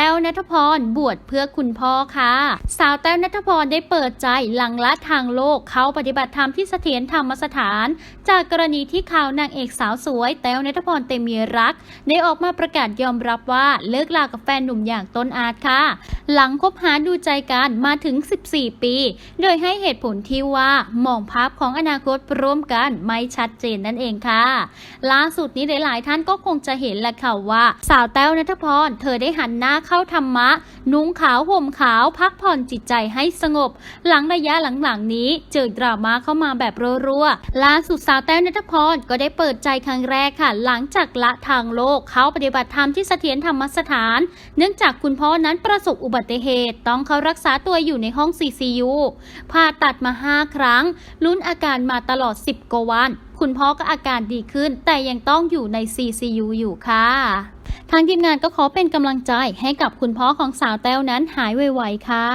แต้วนัทพรบวชเพื่อคุณพ่อค่ะ สาวแต้วนัทพรได้เปิดใจหลังละทางโลกเข้าปฏิบัติธรรมที่เสถียรธรรมสถาน จากกรณีที่ข่าวนางเอกสาวสวย แต้วนัทพรเตมีรัก ได้ออกมาประกาศยอมรับว่าเลิกลากับแฟนหนุ่มอย่างต้นอาจค่ะ หลังคบหาดูใจกันมาถึง 14 ปี โดยให้เหตุผลที่ว่ามองภาพของอนาคตร่วมกันไม่ชัดเจนนั่นเองค่ะ ล่าสุดนี้หลาย ๆ ท่านก็คงจะเห็นแหละค่ะว่า สาวแต้วนัทพรเธอได้หันหน้าเข้าธรรมะ นุ่งขาวห่มขาว พักผ่อนจิตใจให้สงบ หลังระยะหลังๆนี้เจอดราม่าเข้ามาแบบรัวๆล่าสุดสาวแต้วนัทพรก็ได้เปิดใจครั้งแรกค่ะ หลังจากละทางโลกเขาปฏิบัติธรรมที่เสถียรธรรมสถาน เนื่องจากคุณพ่อนั้นประสบอุบัติเหตุ ต้องเข้ารักษาตัวอยู่ในห้อง CCU ผ่าตัดมา 5 ครั้ง ลุ้นอาการมาตลอด 10 กว่าวัน คุณพ่อก็อาการดีขึ้น แต่ยังต้องอยู่ใน CCU อยู่ค่ะ ทางทีมงานก็ขอเป็นกำลังใจให้กับคุณพ่อของสาวแต้วนั้นหายไวๆค่ะ